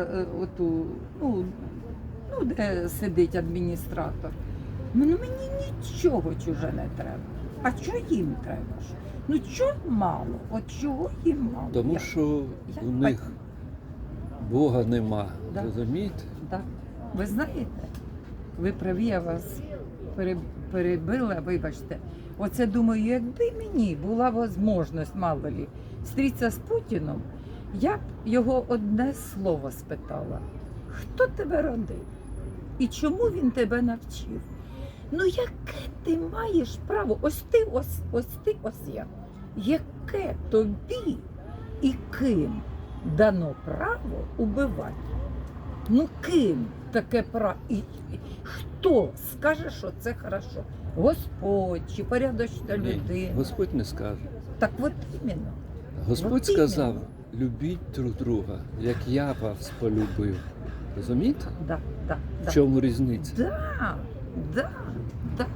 е, оту, ну, ну, де сидить адміністратор. Ну мені нічого чуже не треба. А чого їм треба? ж? Ну чого мало? От чого їм мало? Тому Я- що я у них Бога нема. Да. Розумієте? Да. Ви знаєте, ви праві, я вас пере- перебила, вибачте. Оце думаю, якби мені була можливість, мало лі, зустрітися з Путіном, я б його одне слово спитала: хто тебе родив? І чому він тебе навчив? Ну, яке ти маєш право? Ось ти, ось, ось ти, ось я. Яке тобі і ким дано право убивати? Ну ким таке право? І, і хто скаже, що це хорошо? Господь чи порядочна людина? Господь не скаже. Так от іменно. Господь От сказав, іменно. Любіть друг друга, як я вас полюбив. Розумієте? Да, да, да. В чому різниця? Да, да.